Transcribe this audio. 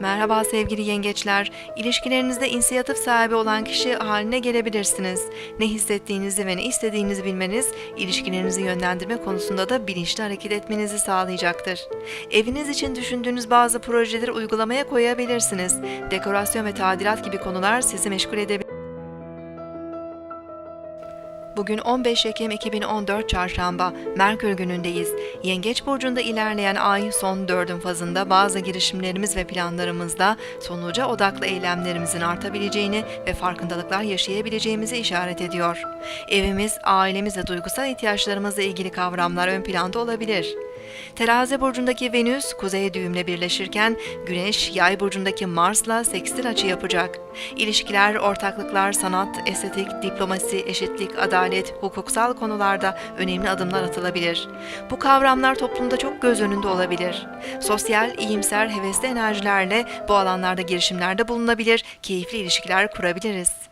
Merhaba sevgili yengeçler. İlişkilerinizde inisiyatif sahibi olan kişi haline gelebilirsiniz. Ne hissettiğinizi ve ne istediğinizi bilmeniz, ilişkilerinizi yönlendirme konusunda da bilinçli hareket etmenizi sağlayacaktır. Eviniz için düşündüğünüz bazı projeleri uygulamaya koyabilirsiniz. Dekorasyon ve tadilat gibi konular sizi meşgul edebilir. Bugün 15 Ekim 2014 Çarşamba, Merkür günündeyiz. Yengeç burcunda ilerleyen ay son dördün fazında bazı girişimlerimiz ve planlarımızda sonuca odaklı eylemlerimizin artabileceğini ve farkındalıklar yaşayabileceğimizi işaret ediyor. Evimiz, ailemiz ve duygusal ihtiyaçlarımızla ilgili kavramlar ön planda olabilir. Terazi burcundaki Venüs kuzey düğümle birleşirken Güneş yay burcundaki Mars'la sekstil açı yapacak. İlişkiler, ortaklıklar, sanat, estetik, diplomasi, eşitlik, adalet, hukuksal konularda önemli adımlar atılabilir. Bu kavramlar toplumda çok göz önünde olabilir. Sosyal, iyimser, hevesli enerjilerle bu alanlarda girişimlerde bulunabilir, keyifli ilişkiler kurabiliriz.